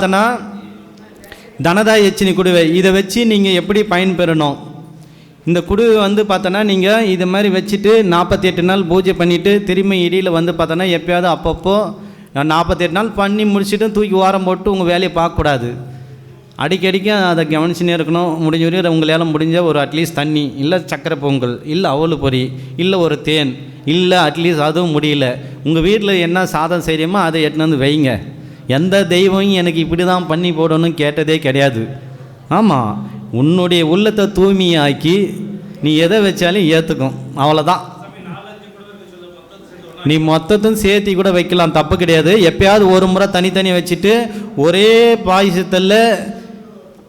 பார்த்தோன்னா தனதா எச்சினி குடுவை. இதை வச்சு நீங்கள் எப்படி பயன்பெறணும் இந்த குடுவை வந்து பார்த்தோன்னா நீங்கள் இது மாதிரி வச்சுட்டு நாற்பத்தி எட்டு நாள் பூஜை பண்ணிவிட்டு திரும்பி இடியில் வந்து பார்த்தோன்னா எப்போயாவது அப்பப்போ நாற்பத்தெட்டு நாள் பண்ணி முடிச்சுட்டு தூக்கி ஓரம் போட்டு உங்கள் வேலையை பார்க்கக்கூடாது. அடிக்கடிக்கு அதை கவனிச்சுனே இருக்கணும். முடிஞ்ச வரையும் உங்களால் முடிஞ்ச ஒரு அட்லீஸ்ட் தண்ணி இல்லை சக்கரை பொங்கல் இல்லை அவலு பொறி இல்லை ஒரு தேன் இல்லை அட்லீஸ்ட் அதுவும் முடியல. உங்கள் வீட்டில் என்ன சாதம் செய்கிறோமோ அதை எடுத்துன்னு வந்து வைங்க. எந்த தெய்வம் எனக்கு இப்படி தான் பண்ணி போடணும்னு கேட்டதே கிடையாது. ஆமாம் உன்னுடைய உள்ளத்தை தூய்மையாக்கி நீ எதை வச்சாலும் ஏற்றுக்கும் அவ்வளோதான் நீ மொத்தத்தையும் சேர்த்தி கூட வைக்கலாம். தப்பு கிடையாது. எப்பயாவது ஒரு முறை தனித்தனி வச்சுட்டு ஒரே பாயசத்தில்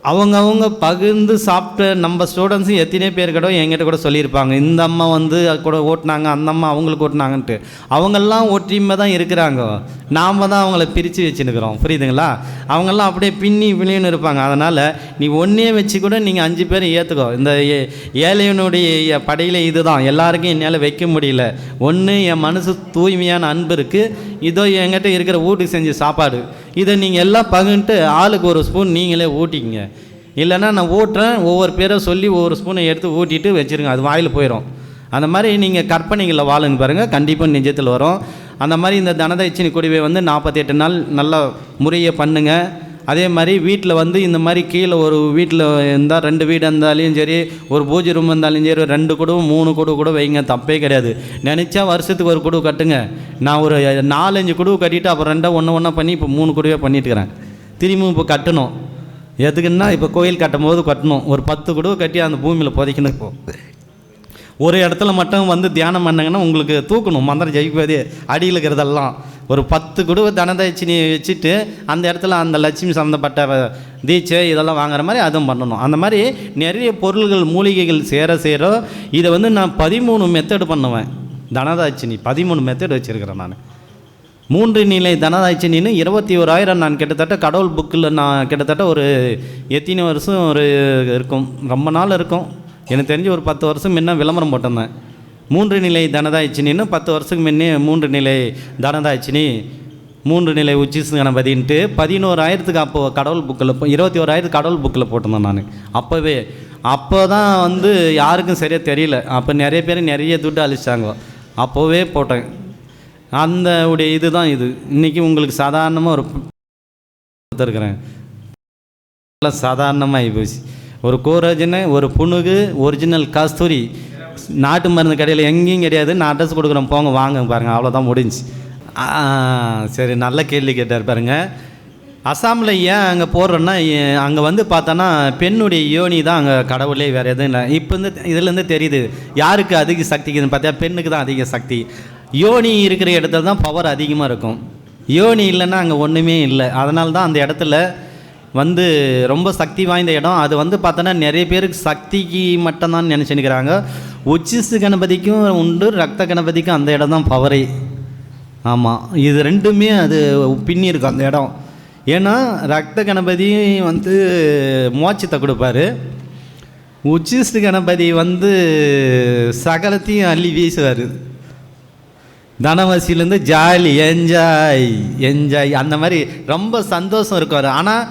அவங்கவுங்க பகிர்ந்து சாப்பிட்ட நம்ம ஸ்டூடெண்ட்ஸும் எத்தனை பேர் கூட என்கிட்ட கூட சொல்லியிருப்பாங்க. இந்த அம்மா வந்து அது கூட ஓட்டினாங்க அந்த அம்மா அவங்களுக்கு ஓட்டினாங்கன்ட்டு. அவங்கெல்லாம் ஒற்றுமை தான் இருக்கிறாங்க. நாம் தான் அவங்கள பிரித்து வச்சுருக்கிறோம் புரியுதுங்களா? அவங்கெல்லாம் அப்படியே பின்னி பிள்ளைன்னு இருப்பாங்க. அதனால் நீ ஒன்றே வச்சு கூட நீங்கள் அஞ்சு பேர் ஏற்றுக்கோ இந்த ஏ- ஏழையனுடைய படையில் இதுதான். எல்லாருக்கும் என்னால் வைக்க முடியல. ஒன்று என் மனசு தூய்மையான அன்பு இருக்குது இதோ என்கிட்ட இருக்கிற வீட்டுக்கு செஞ்ச சாப்பாடு. இதை நீங்கள் எல்லாம் பகுன்ட்டு ஆளுக்கு ஒரு ஸ்பூன் நீங்களே ஊட்டிக்கங்க. இல்லைன்னா நான் ஊட்டுறேன் ஒவ்வொரு பேரை சொல்லி ஒவ்வொரு ஸ்பூனை எடுத்து ஊட்டிட்டு வச்சுருங்க அது வாயில் போயிடும் அந்த மாதிரி நீங்கள் கற்பனைகளில் வாழுங்க பாருங்கள் கண்டிப்பாக நிஜத்தில் வரும். அந்த மாதிரி இந்த தனதட்சணி குடிவை வந்து நாற்பத்தெட்டு நாள் நல்ல முறையை பண்ணுங்கள் அதே மாதிரி வீட்டில் வந்து இந்த மாதிரி கீழே ஒரு வீட்டில் இருந்தால் ரெண்டு வீடு இருந்தாலும் சரி ஒரு பூஜை ரூம் இருந்தாலும் சரி ரெண்டு குடுவும் மூணு குடு கூட வைங்க தப்பே கிடையாது. நினச்சா வருஷத்துக்கு ஒரு குடு கட்டுங்க. நான் ஒரு நாலஞ்சு குடுவு கட்டிட்டு அப்புறம் ரெண்டா ஒன்று ஒன்றா பண்ணி இப்போ மூணு குடுவே பண்ணிட்டுக்கிறேன். திரும்பியும் இப்போ கட்டணும். எதுக்குன்னா இப்போ கோயில் கட்டும் போது கட்டணும். ஒரு பத்து குடுவை கட்டி அந்த பூமியில் புதைக்கணும் இப்போ. ஒரு இடத்துல மட்டும் வந்து தியானம் பண்ணாங்கன்னா உங்களுக்கு தூக்கணும். மந்திரம் ஜெயிப்பதே அடியில் இருக்கிறதெல்லாம். ஒரு பத்து குடுவை தனதட்சினி வச்சுட்டு அந்த இடத்துல அந்த லட்சுமி சம்மந்தப்பட்ட தீட்சை இதெல்லாம் வாங்குற மாதிரி அதுவும் பண்ணணும். அந்த மாதிரி நிறைய பொருள்கள் மூலிகைகள் சேர சேர இதை வந்து நான் பதிமூணு மெத்தடு பண்ணுவேன். தனதாட்சினி பதிமூணு மெத்தடு வச்சுருக்கிறேன் நான். மூன்று நிலை தனதாட்சினின்னு இருபத்தி ஓராயிரம் நான் கிட்டத்தட்ட கடவுள் புக்கில் நான் கிட்டத்தட்ட ஒரு எத்தனை வருஷம் ஒரு இருக்கும். ரொம்ப நாள் இருக்கும். எனக்கு தெரிஞ்சு ஒரு பத்து வருஷம் முன்ன விளம்பரம் போட்டிருந்தேன். மூன்று நிலை தனதாய்ச்சினின்னு பத்து வருஷத்துக்கு முன்னே மூன்று நிலை தனதாட்சினி மூன்று நிலை உச்சிசு கணபதின்ட்டு பதினோராயிரத்துக்கு அப்போது கடவுள் புக்கில் இருபத்தி ஓராயிரத்து கடவுள் புக்கில் போட்டிருந்தேன் நான். அப்போவே அப்போ தான் வந்து யாருக்கும் சரியாக தெரியல. அப்போ நிறைய பேர் நிறைய துட்டு அழிச்சாங்க. அப்போவே போட்டேன். அந்த உடைய இதுதான் இது. இன்றைக்கி உங்களுக்கு சாதாரணமாக ஒரு கொடுத்துருக்குறேன். சாதாரணமாக சாதாரணமாக ஆகிப்போச்சு ஒரு கோரஜனு ஒரு புணுகு ஒரிஜினல் கஸ்தூரி நாட்டு மருந்து கடையில் எங்கேயும் கிடையாது. நான் அட்ரஸ் கொடுக்குறேன். போங்க வாங்க பாருங்கள் அவ்வளோதான் முடிஞ்சு. சரி நல்ல கேள்வி கேட்டார் பாருங்க. அசாமில் ஏன் அங்கே போடுறோன்னா அங்கே வந்து பார்த்தோன்னா பெண்ணுடைய யோனி தான் அங்கே கடவுளே வேறு எதுவும் இல்லை. இப்போ வந்து இதுலேருந்து தெரியுது. யாருக்கு அதிக சக்திக்குதுன்னு பார்த்தா பெண்ணுக்கு தான் அதிக சக்தி. யோனி இருக்கிற இடத்துல தான் பவர் அதிகமாக இருக்கும். யோனி இல்லைன்னா அங்கே ஒன்றுமே இல்லை. அதனால தான் அந்த இடத்துல வந்து ரொம்ப சக்தி வாய்ந்த இடம். அது வந்து பார்த்தோன்னா நிறைய பேருக்கு சக்திக்கு மட்டும்தான் நினச்சினுக்கிறாங்க உச்சிசு கணபதிக்கும் உண்டு ரத்த கணபதிக்கும் அந்த இடம் தான் பவரே. ஆமாம் இது ரெண்டுமே அது பின்னி இருக்கும் அந்த இடம். ஏன்னா ரத்த கணபதி வந்து மோட்சத்தை கொடுப்பாரு. உச்சிஸ்து கணபதி வந்து சகலத்தையும் அள்ளி வீசுவார். தனவாசிலேருந்து ஜாலி என்ஜாய் என்ஜாய் அந்த மாதிரி ரொம்ப சந்தோஷம் இருக்கார் ஆனால்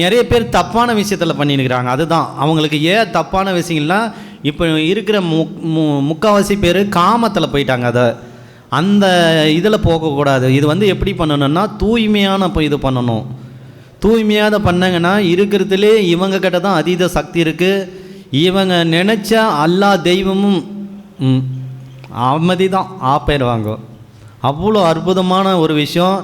நிறைய பேர் தப்பான விஷயத்தில் பண்ணிருக்கிறாங்க அதுதான். அவங்களுக்கு ஏன் தப்பான விஷயங்கள்லாம் இப்போ இருக்கிற மு மு முக்கால்வாசி பேர் காமத்தில் போயிட்டாங்க அதை. அந்த இதில் போகக்கூடாது. இது வந்து எப்படி பண்ணணும்னா தூய்மையான இப்போ இது பண்ணணும். தூய்மையாக அதை பண்ணாங்கன்னா இருக்கிறதுலே இவங்க கிட்ட தான் அதீத சக்தி இருக்குது இவங்க நினச்சா எல்லா தெய்வமும் அமைதி தான் ஆப்பாயிடுவாங்க அவ்வளோ அற்புதமான ஒரு விஷயம்.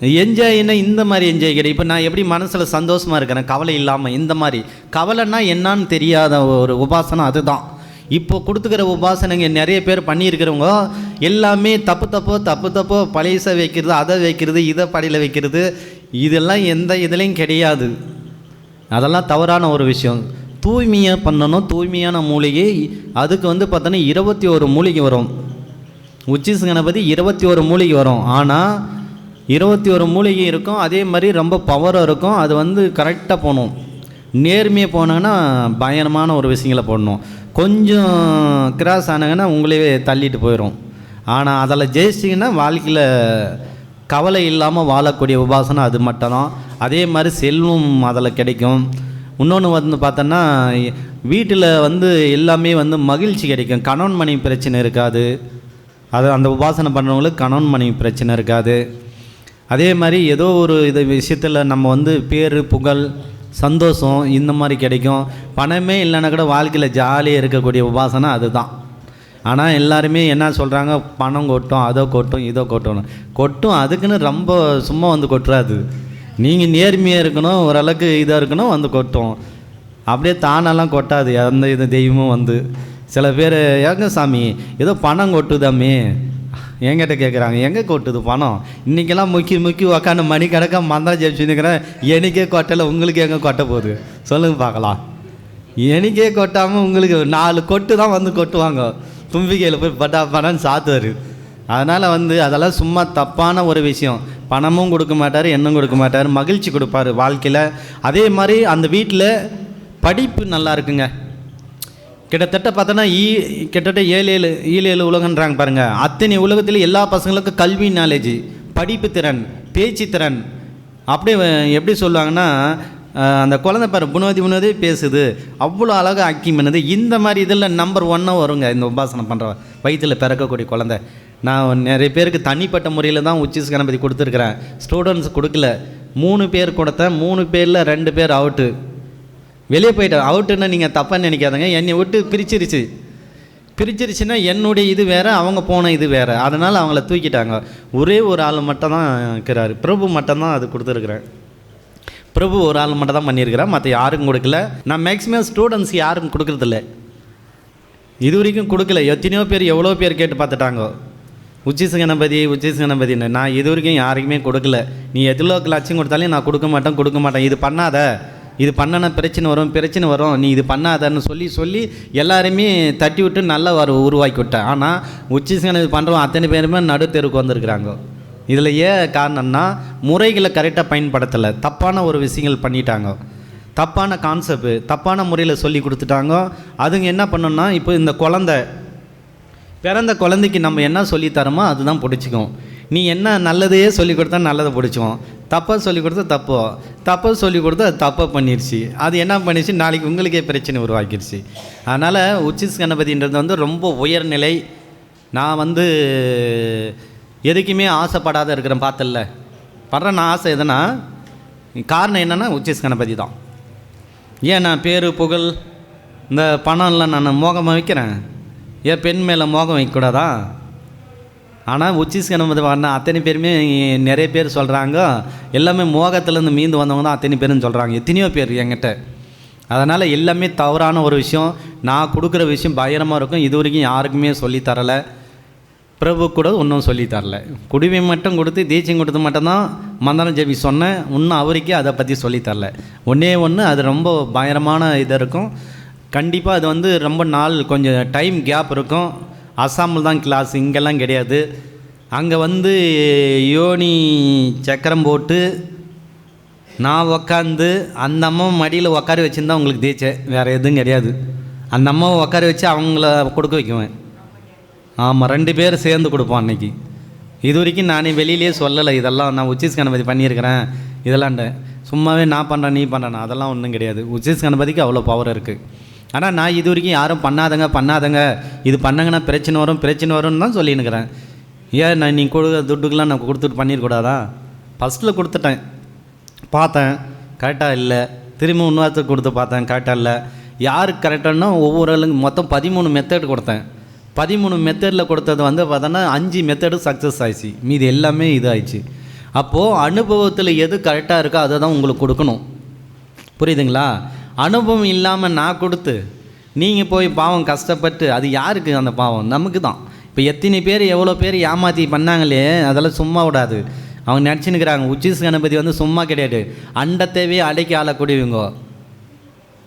என்ஜாய்னா இந்த மாதிரி என்ஜாய் கிடையாது இப்போ நான் எப்படி மனசில் சந்தோஷமாக இருக்கிறேன் கவலை இல்லாமல் இந்த மாதிரி. கவலைன்னா என்னன்னு தெரியாத ஒரு உபாசனை அதுதான். இப்போ கொடுத்துக்கிற உபாசனைங்க நிறைய பேர் பண்ணியிருக்கிறவங்க எல்லாமே தப்பு தப்போ தப்பு தப்போ பழையசை வைக்கிறது அதை வைக்கிறது இதை படையில் வைக்கிறது இதெல்லாம் எந்த இதுலேயும் கிடையாது. அதெல்லாம் தவறான ஒரு விஷயம். தூய்மையாக பண்ணணும் தூய்மையான மூலிகை. அதுக்கு வந்து பார்த்தோன்னா இருபத்தி ஒரு மூலிகை வரும். உச்சிசு கணபதி இருபத்தி ஒரு மூலிகை வரும். ஆனால் இருபத்தி ஒரு மூலிகை இருக்கும் அதே மாதிரி ரொம்ப பவரும் இருக்கும். அது வந்து கரெக்டாக போகணும். நேர்மையாக போனாங்கன்னா பயங்கரமான ஒரு விஷயங்களை போடணும். கொஞ்சம் கிராஸ் ஆனாங்கன்னா உங்களே தள்ளிட்டு போயிடும் ஆனால் அதில் ஜெயிச்சிங்கன்னா வாழ்க்கையில் கவலை இல்லாமல் வாழக்கூடிய உபாசனம் அது மட்டும்தான். அதே மாதிரி செல்வம் அதில் கிடைக்கும். இன்னொன்று வந்து பார்த்தோன்னா வீட்டில் வந்து எல்லாமே வந்து மகிழ்ச்சி கிடைக்கும். கணவன் மனைவி பிரச்சனை இருக்காது. அது அந்த உபாசனை பண்ணுறவங்களுக்கு கணவன் மனைவி பிரச்சனை இருக்காது. அதே மாதிரி ஏதோ ஒரு இது விஷயத்தில் நம்ம வந்து பேர் புகழ் சந்தோஷம் இந்த மாதிரி கிடைக்கும். பணமே இல்லைன்னா கூட வாழ்க்கையில் ஜாலியாக இருக்கக்கூடிய உபாசனை அதுதான். ஆனால் எல்லாருமே என்ன சொல்கிறாங்க பணம் கொட்டும் அதோ கொட்டும் இதோ கொட்டும் கொட்டும் அதுக்குன்னு ரொம்ப சும்மா வந்து கொட்டுறாது. நீங்கள் நேர்மையாக இருக்கணும் ஓரளவுக்கு இதாக இருக்கணும் வந்து கொட்டும். அப்படியே தானெல்லாம் கொட்டாது. எந்த இது தெய்வமும் வந்து. சில பேர் ஏங்க சாமி ஏதோ பணம் கொட்டுதாமே. என்கிட்ட கேட்குறாங்க எங்கே கொட்டுது பணம்? இன்றைக்கெல்லாம் முக்கி முக்கி உக்காந்து மணி கணக்காக மந்திரம் ஜெயிச்சுன்னுக்கிறேன் எனக்கே கொட்டலை உங்களுக்கு எங்கே கொட்ட போகுது? சொல்லுங்கள் பார்க்கலாம். எனக்கே கொட்டாமல் உங்களுக்கு நாலு கொட்டு தான் வந்து கொட்டுவாங்க. தும்பிக்கையில் போய் பட்டா பணம்னு சாத்துவார். அதனால் வந்து அதெல்லாம் சும்மா தப்பான ஒரு விஷயம். பணமும் கொடுக்க மாட்டார் எண்ணம் கொடுக்க மாட்டார். மகிழ்ச்சி கொடுப்பாரு வாழ்க்கையில். அதே மாதிரி அந்த வீட்டில் படிப்பு நல்லா இருக்குங்க. கிட்டத்தட்ட பார்த்தோன்னா ஈ கிட்டத்தட்ட ஏழு ஏழு ஏழு ஏழு உலகன்றாங்க பாருங்கள் அத்தனை உலகத்தில் எல்லா பசங்களுக்கும் கல்வி நாலேஜ் படிப்பு திறன் பேச்சு திறன். அப்படி எப்படி சொல்லுவாங்கன்னா அந்த குழந்தை பாரு புனோதி புனோதி பேசுது. அவ்வளோ அழகாக ஆக்டிங் பண்ணுது. இந்த மாதிரி இதில் நம்பர் ஒன்னாக வருங்க இந்த உபாசனம் பண்ணுற வயிற்றில் பிறக்கக்கூடிய குழந்தை. நான் நிறைய பேருக்கு தனிப்பட்ட முறையில் தான் உச்சிஸ் கணபதி கொடுத்துருக்குறேன். ஸ்டூடெண்ட்ஸ் கொடுக்கல. மூணு பேர் கொடுத்தேன். மூணு பேரில் ரெண்டு பேர் அவுட்டு வெளியே போயிட்டார். அவுட்டுன்னு நீங்கள் தப்பாக நினைக்காதங்க. என்னை விட்டு பிரிச்சிருச்சு. பிரிச்சிருச்சுன்னா என்னுடைய இது வேறு அவங்க போன இது வேறு. அதனால் அவங்கள தூக்கிட்டாங்க. ஒரே ஒரு ஆள் மட்டும் தான் இருக்கிறாரு. பிரபு மட்டும் தான் அது கொடுத்துருக்குறேன் பிரபு ஒரு ஆள் மட்டும் தான் பண்ணியிருக்கிறேன் மற்ற யாருக்கும் கொடுக்கல. நான் மேக்ஸிமம் ஸ்டூடெண்ட்ஸ் யாருக்கும் கொடுக்குறதில்ல. இது வரைக்கும் கொடுக்கல. எத்தனையோ பேர் எவ்வளோ பேர் கேட்டு பார்த்துட்டாங்க. உச்சிச கணபதி கணபதின்னு நான் இது வரைக்கும் யாருக்குமே கொடுக்கல. நீ எதில் லட்சம் கொடுத்தாலும் நான் கொடுக்க மாட்டேன் கொடுக்க மாட்டேன். இது பண்ணாத. இது பண்ணனா பிரச்சனை வரும் பிரச்சனை வரும் நீ இது பண்ணாதன்னு சொல்லி சொல்லி எல்லாருமே தட்டி விட்டு நல்லா வர உருவாக்கி விட்டேன். ஆனால் உச்சிச இது பண்ணுறோம் அத்தனை பேருமே நடுத்தெருக்கு வந்திருக்கிறாங்க. இதில் ஏன் காரணம்னா முறைகளை கரெக்டாக பயன்படுத்தலை. தப்பான ஒரு விஷயங்கள் பண்ணிட்டாங்க. தப்பான கான்செப்ட் தப்பான முறையில் சொல்லி கொடுத்துட்டாங்க. அதுங்க என்ன பண்ணோன்னா இப்போ இந்த குழந்தை பிறந்த குழந்தைக்கு நம்ம என்ன சொல்லித்தரமோ தரோமோ அதுதான் பிடிச்சிக்கும். நீ என்ன நல்லதையே சொல்லிக் கொடுத்தா நல்லதை பிடிச்சோம் தப்பாக சொல்லிக் கொடுத்தா தப்போ. தப்பாக சொல்லிக் கொடுத்தா அது தப்பாக பண்ணிருச்சு. அது என்ன பண்ணிடுச்சு நாளைக்கு உங்களுக்கே பிரச்சனை உருவாக்கிடுச்சு அதனால் உச்சிஸ் கணபதின்றது வந்து ரொம்ப உயர்நிலை. நான் வந்து எதுக்குமே ஆசைப்படாத இருக்கிறேன் பார்த்தல படுற நான் ஆசை எதுனா காரணம் என்னென்னா உச்சிஸ் கணபதி தான். ஏன் நான் பேர் புகழ் இந்த பணம்லாம் நான் மோகமாக வைக்கிறேன்? ஏன் பெண் மேலே மோகம் வைக்கக்கூடாதா? ஆனால் உச்சிஸ் கணபதி பண்ண அத்தனை பேருமே நிறைய பேர் சொல்கிறாங்க எல்லாமே மோகத்துலேருந்து மீந்து வந்தவங்க தான் அத்தனை பேருன்னு சொல்கிறாங்க எத்தனையோ பேர் என்கிட்ட. அதனால் எல்லாமே தவறான ஒரு விஷயம். நான் கொடுக்குற விஷயம் பயங்கரமாக இருக்கும். இது வரைக்கும் யாருக்குமே சொல்லித் தரலை. பிரபு கூட ஒன்றும் சொல்லித்தரல தரல. குடிமை மட்டும் கொடுத்து தீட்சம் கொடுத்து மட்டும்தான் மந்தன ஜெபி சொன்னேன். இன்னும் அவருக்கே அதை பற்றி சொல்லித்தரல தரல. ஒன்றே ஒன்று அது ரொம்ப பயங்கரமான இது இருக்கும். கண்டிப்பாக அது வந்து ரொம்ப நாள் கொஞ்சம் டைம் கேப் இருக்கும். அஸ்ஸாமில் தான் கிளாஸ் இங்கெல்லாம் கிடையாது. அங்கே வந்து யோனி சக்கரம் போட்டு நான் உக்காந்து அந்த அம்மா மடியில் உட்கார வச்சுருந்தா உங்களுக்கு தேய்ச்சேன். வேறு எதுவும் கிடையாது. அந்த அம்மாவை உட்கார வச்சு அவங்கள கொடுக்க வைக்குவேன். ஆமாம் ரெண்டு பேரும் சேர்ந்து கொடுப்போம் அன்றைக்கி இது வரைக்கும் நானே வெளியிலே சொல்லலை. இதெல்லாம் நான் உச்சிஸ் கணபதி பண்ணியிருக்கிறேன். இதெல்லாம்ட்ட சும்மாவே நான் பண்ணுறேன் நீ பண்ணுறேன் அதெல்லாம் ஒன்றும் கிடையாது. உச்சிஸ் கணபதிக்கு அவ்வளோ பவர் இருக்குது ஆனால் நான் இது வரைக்கும் யாரும் பண்ணாதங்க பண்ணாதங்க. இது பண்ணங்கன்னா பிரச்சனை வரும் பிரச்சனை வரும்னு தான் சொல்லினுக்கிறேன் ஏன் நான் நீ கொடுக்குற துட்டுக்கெலாம் நான் கொடுத்துட்டு பண்ணிடக்கூடாதா ஃபஸ்ட்டில் கொடுத்துட்டேன். பார்த்தேன். கரெக்டாக இல்லை. திரும்ப இன்னொருத்தர் கொடுத்து பார்த்தேன். கரெக்டாக இல்லை. யாருக்கு கரெக்டானா ஒவ்வொரு ஆளுங்க மொத்தம் பதிமூணு மெத்தட் கொடுத்தேன். பதிமூணு மெத்தடில் கொடுத்தது வந்து பார்த்தோன்னா அஞ்சு மெத்தடு சக்ஸஸ் ஆயிடுச்சு. மீதி எல்லாமே இதாகிடுச்சு அப்போது அனுபவத்தில் எது கரெக்டாக இருக்கோ அதை தான் உங்களுக்கு கொடுக்கணும். புரியுதுங்களா? அனுபவம் இல்லாமல் நான் கொடுத்து நீங்கள் போய் பாவம் கஷ்டப்பட்டு அது யாருக்கு அந்த பாவம்? நமக்கு தான் இப்போ எத்தனை பேர் எவ்வளோ பேர் ஏமாற்றி பண்ணாங்களே அதெல்லாம் சும்மா விடாது. அவங்க நினச்சினுக்கிறாங்க உச்சிஸ் கணபதி வந்து சும்மா கிடையாது. அண்டத்தைவே அடைக்கி ஆளக்கூடியவங்க.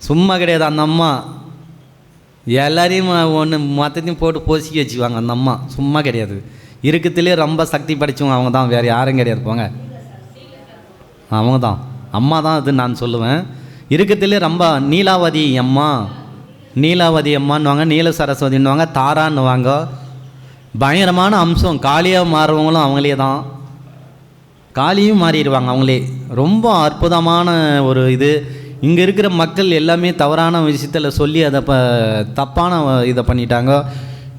சும்மா கிடையாது அந்த அம்மா. எல்லாரையும் ஒன்று மொத்தத்தையும் போட்டு போசிக்க வச்சுக்குவாங்க அந்த அம்மா. சும்மா கிடையாது. இருக்கத்துலேயே ரொம்ப சக்தி படைச்சவங்க அவங்க தான் வேறு யாரும் கிடையாது போங்க. அவங்க தான் அம்மா தான் அது நான் சொல்லுவேன். இருக்கத்துலேயே ரொம்ப நீலாவதி அம்மா. நீலாவதி அம்மான்னுவாங்க நீல சரஸ்வதின்னுவாங்க தாரான்னுவாங்க. பயங்கரமான அம்சம் காளியாக மாறுறவங்களும் அவங்களே தான். காளியும் மாறிடுவாங்க அவங்களே. ரொம்ப அற்புதமான ஒரு இது. இங்கே இருக்கிற மக்கள் எல்லாமே தவறான விஷயத்தில் சொல்லி அதை ப தப்பான இதை பண்ணிட்டாங்க.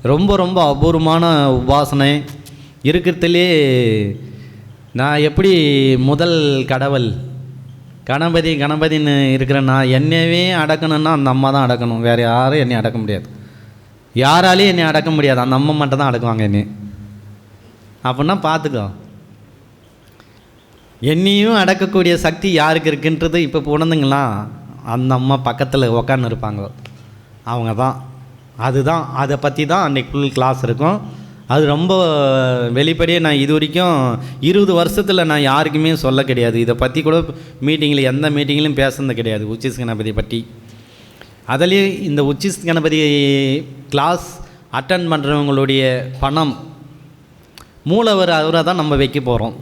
ரொம்ப ரொம்ப அபூர்வமான உபாசனை. இருக்கிறதுலே நான் எப்படி முதல் கடவுள் கணபதி கணபதின்னு இருக்கிறேன்னா என்னையே அடக்கணும்னா அந்த அம்மா தான் அடக்கணும். வேறு யாரும் என்னை அடக்க முடியாது. யாராலையும் என்னை அடக்க முடியாது. அந்த அம்மா மட்டும் தான் அடக்குவாங்க என்னை அப்படின்னா பார்த்துக்கோ. என்னையும் அடக்கக்கூடிய சக்தி யாருக்கு இருக்குன்றது இப்போ உணர்ந்துங்களா? அந்த அம்மா பக்கத்தில் உக்காந்து இருப்பாங்க அவங்க தான். அதுதான். அதை பற்றி தான் அன்றைக்கு ஃபுல் கிளாஸ் இருக்கும். அது ரொம்ப வெளிப்படையே நான் இது வரைக்கும் இருபது வருஷத்தில் நான் யாருக்குமே சொல்ல கிடையாது. இதை பற்றி கூட மீட்டிங்கில் எந்த மீட்டிங்லையும் பேசுனது கிடையாது உச்சிஸ் கணபதி பற்றி அதிலே இந்த உச்சிஸ் கணபதி கிளாஸ் அட்டன் பண்ணுறவங்களுடைய பணம் மூலவர் அவரை தான் நம்ம வைக்க போகிறோம்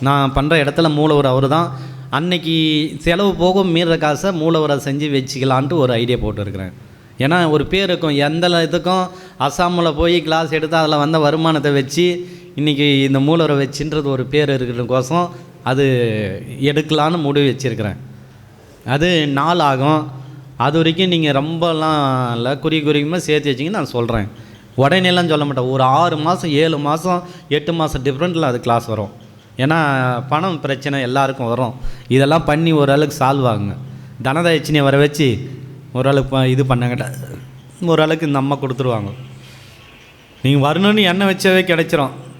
நான் பண்ணுற இடத்துல மூலவர் அவர் தான் அன்னைக்கு செலவு போக மீற காசை மூலவரை செஞ்சு வச்சுக்கலான்ட்டு ஒரு ஐடியா போட்டுருக்குறேன். ஏன்னா ஒரு பேர் இருக்கும் எந்த இதுக்கும் அசாமில் போய் கிளாஸ் எடுத்து அதில் வந்த வருமானத்தை வச்சு இன்றைக்கி இந்த மூலரை வச்சுன்றது ஒரு பேர் இருக்கிறதுக்கோசம் அது எடுக்கலான்னு முடிவு வச்சுருக்கிறேன். அது நாள் ஆகும். அது வரைக்கும் நீங்கள் ரொம்பலாம் இல்லை குறி குறிக்குமே சேர்த்து வச்சிங்கன்னு நான் சொல்கிறேன் உடனேலாம் சொல்ல மாட்டேன். ஒரு ஆறு மாதம் ஏழு மாதம் எட்டு மாதம் டிஃப்ரெண்ட்டில் அது கிளாஸ் வரும். ஏன்னா பணம் பிரச்சனை எல்லாருக்கும் வரும். இதெல்லாம் பண்ணி ஓரளவுக்கு சால்வ் ஆகுங்க. தனதயச்சினியை வர வச்சு ஓரளவுக்கு இது பண்ணங்கிட்ட ஓரளவுக்கு இந்த அம்மா கொடுத்துருவாங்க. நீங்கள் வரணும்னு எண்ணெய் வச்சவே கிடச்சிரும்.